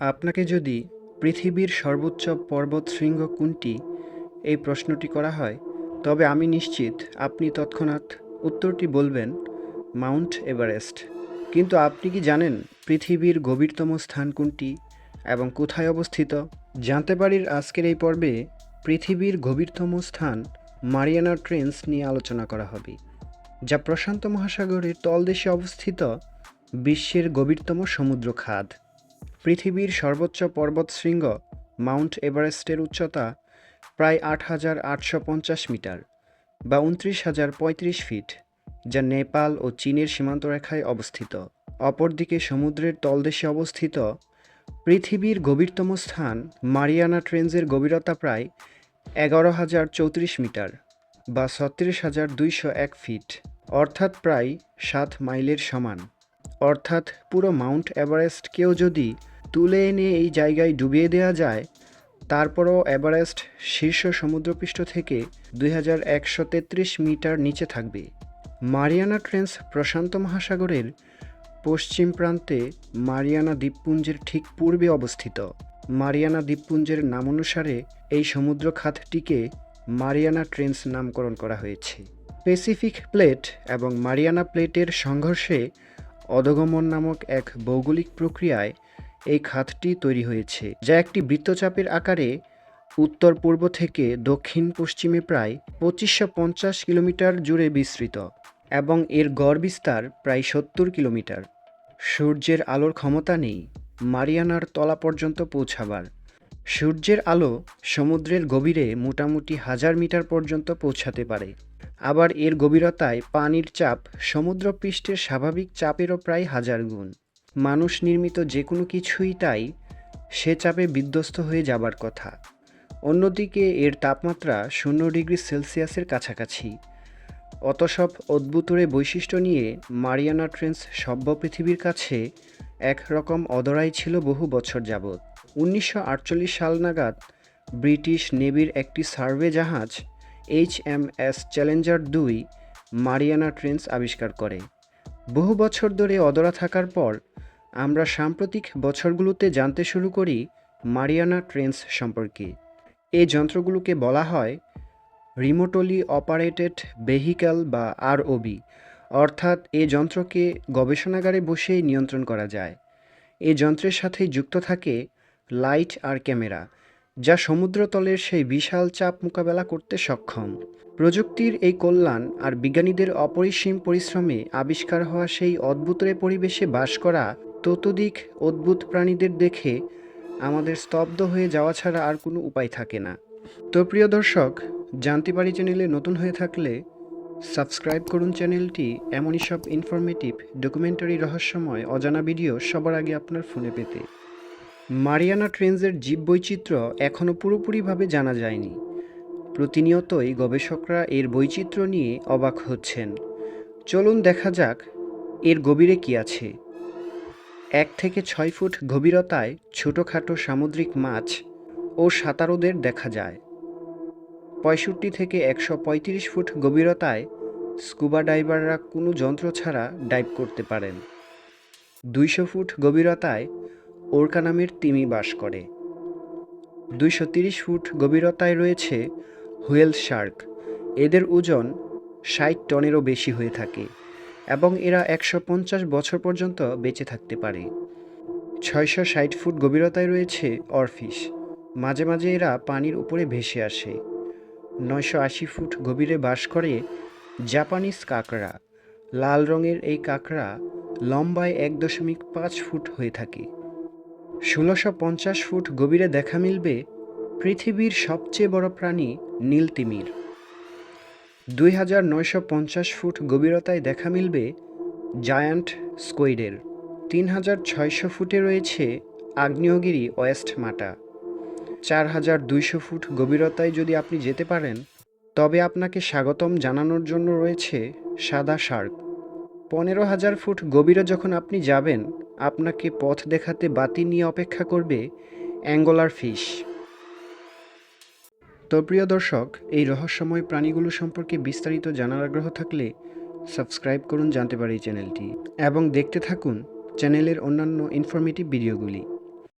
আপনাকে যদি পৃথিবীর সর্বোচ্চ পর্বত শৃঙ্গ কোনটি? এই প্রশ্নটি করা হয়। তবে আমি নিশ্চিত আপনি তৎক্ষণাৎ উত্তরটি বলবেন, মাউন্ট এভারেস্ট। কিন্তু আপনি কি জানেন পৃথিবীর গভীরতম স্থান কোনটি এবং কোথায় অবস্থিত? জানতে পারির আজকের এই পর্বে পৃথিবীর গভীরতম স্থান মারিয়ানা ট্রেন্স নিয়ে আলোচনা করা হবে, যা প্রশান্ত মহাসাগরের তলদেশে অবস্থিত বিশ্বের গভীরতম সমুদ্র খাদ। পৃথিবীর সর্বোচ্চ পর্বতশৃঙ্গ মাউন্ট এভারেস্টের উচ্চতা প্রায় আট হাজার আটশো পঞ্চাশ মিটার বা উনত্রিশ হাজার পঁয়ত্রিশ ফিট, যা নেপাল ও চীনের সীমান্তরেখায় অবস্থিত। অপরদিকে সমুদ্রের তলদেশে অবস্থিত পৃথিবীর গভীরতম স্থান মারিয়ানা ট্রেঞ্জের গভীরতা প্রায় এগারো হাজার চৌত্রিশ মিটার বা ছত্রিশ হাজার দুইশো এক ফিট, অর্থাৎ প্রায় সাত মাইলের সমান। অর্থাৎ পুরো মাউন্ট এভারেস্টকেও যদি তুলে এনে এই জায়গায় ডুবিয়ে দেওয়া যায়, তারপরও এভারেস্ট শীর্ষ সমুদ্রপৃষ্ঠ থেকে দুই হাজার একশো তেত্রিশ মিটার নিচে থাকবে। মারিয়ানা ট্রেন্স প্রশান্ত মহাসাগরের পশ্চিম প্রান্তে মারিয়ানা দ্বীপপুঞ্জের ঠিক পূর্বে অবস্থিত। মারিয়ানা দ্বীপপুঞ্জের নাম অনুসারে এই সমুদ্র খাতটিকে মারিয়ানা ট্রেন্স নামকরণ করা হয়েছে। প্যাসিফিক প্লেট এবং মারিয়ানা প্লেটের সংঘর্ষে অধগমন নামক এক ভৌগোলিক প্রক্রিয়ায় এই খাতটি তৈরি হয়েছে, যা একটি বৃত্তচাপের আকারে উত্তর পূর্ব থেকে দক্ষিণ পশ্চিমে প্রায় পঁচিশশো পঞ্চাশ কিলোমিটার জুড়ে বিস্তৃত এবং এর গড় বিস্তার প্রায় সত্তর কিলোমিটার। সূর্যের আলোর ক্ষমতা নেই, মারিয়ানার তলা পর্যন্ত পৌঁছাবার। সূর্যের আলো সমুদ্রের গভীরে মোটামুটি হাজার মিটার পর্যন্ত পৌঁছাতে পারে। আবার এর গভীরতায় পানির চাপ সমুদ্রপৃষ্ঠের স্বাভাবিক চাপেরও প্রায় হাজার গুণ। মানুষ নির্মিত যে কোনো কিছুই তাই সে চাপে বিধ্বস্ত হয়ে যাবার কথা। অন্যদিকে এর তাপমাত্রা শূন্য ডিগ্রি সেলসিয়াসের কাছাকাছি। অত সব অদ্ভুতরে বৈশিষ্ট্য নিয়ে মারিয়ানা ট্রেন্স সভ্য পৃথিবীর কাছে একরকম অদরাই ছিল বহু বছর যাবৎ। উনিশশো আটচল্লিশ সাল নাগাদ ব্রিটিশ নেভির একটি সার্ভে জাহাজ এইচ এম এস চ্যালেঞ্জার দুই মারিয়ানা ট্রেন্স আবিষ্কার করে। বহু বছর ধরে অদরা থাকার পর আমরা সাম্প্রতিক বছরগুলোতে জানতে শুরু করি মারিয়ানা ট্রেন্স সম্পর্কে। এই যন্ত্রগুলোকে বলা হয় রিমোটলি অপারেটেড ভেহিক্যাল বা আরওবি। অর্থাৎ এ যন্ত্রকে গবেষণাগারে বসেই নিয়ন্ত্রণ করা যায়। এই যন্ত্রের সাথে যুক্ত থাকে লাইট আর ক্যামেরা, যা সমুদ্রতলের সেই বিশাল চাপ মোকাবেলা করতে সক্ষম। প্রযুক্তির এই কল্যাণ আর বিজ্ঞানীদের অপরিসীম পরিশ্রমে আবিষ্কার হওয়া সেই অদ্ভুতরে পরিবেশে বাস করা ততোধিক অদ্ভুত প্রাণীদের দেখে আমাদের স্তব্ধ হয়ে যাওয়া ছাড়া আর কোনো উপায় থাকে না। তো প্রিয় দর্শক, জানতে পারি চ্যানেলে নতুন হয়ে থাকলে সাবস্ক্রাইব করুন চ্যানেলটি। এমনই সব ইনফরমেটিভ ডকুমেন্টারি রহস্যময়, অজানা ভিডিও সবার আগে আপনার ফোনে পেতে। মারিয়ানা ট্রেন্সের জীববৈচিত্র্য এখনও পুরোপুরিভাবে জানা যায়নি। প্রতিনিয়তই গবেষকরা এর বৈচিত্র্য নিয়ে অবাক হচ্ছেন। চলুন দেখা যাক এর গভীরে কি আছে। এক থেকে ছয় ফুট গভীরতায় ছোটোখাটো সামুদ্রিক মাছ ও সাঁতারুদের দেখা যায়। পঁয়ষট্টি থেকে একশো পঁয়ত্রিশ ফুট গভীরতায় স্কুবা ডাইভাররা কোনো যন্ত্র ছাড়া ডাইভ করতে পারেন। দুইশো ফুট গভীরতায় ওরকা নামের তিমি বাস করে। দুইশো ফুট গভীরতায় রয়েছে হুয়েল শার্ক। এদের ওজন ষাট টনেরও বেশি হয়ে থাকে। এবং এরা একশো পঞ্চাশ বছর পর্যন্ত বেঁচে থাকতে পারে। ছয়শো ষাট ফুট গভীরতায় রয়েছে অরফিশ মাঝে মাঝে এরা পানির উপরে ভেসে আসে। নয়শো আশি ফুট গভীরে বাস করে জাপানিজ কাঁকড়া। লাল রঙের এই কাঁকড়া লম্বায় এক দশমিক পাঁচ ফুট হয়ে থাকে। ষোলোশো পঞ্চাশ ফুট গভীরে দেখা মিলবে পৃথিবীর সবচেয়ে বড় প্রাণী নীল তিমির দুই হাজার নয়শো পঞ্চাশ ফুট গভীরতায় দেখা মিলবে জায়ান্ট স্কোয়েডের। তিন হাজার ছয়শো ফুটে রয়েছে আগ্নেয়গিরি ওয়েস্ট মাটা। চার হাজার দুইশো ফুট গভীরতায় যদি আপনি যেতে পারেন, তবে আপনাকে স্বাগতম জানানোর জন্য রয়েছে সাদা শার্ক। পনেরো হাজার ফুট গভীরে যখন আপনি যাবেন, আপনাকে পথ দেখাতে বাতি নিয়ে অপেক্ষা করবে অ্যাঙ্গোলার ফিশ। তো প্রিয় দর্শক, এই রহস্যময় প্রাণীগুলো সম্পর্কে বিস্তারিত জানার আগ্রহ থাকলে সাবস্ক্রাইব করুন জানতে পারি চ্যানেলটি। এবং দেখতে থাকুন চ্যানেলের অন্যান্য ইনফরমেটিভ ভিডিওগুলি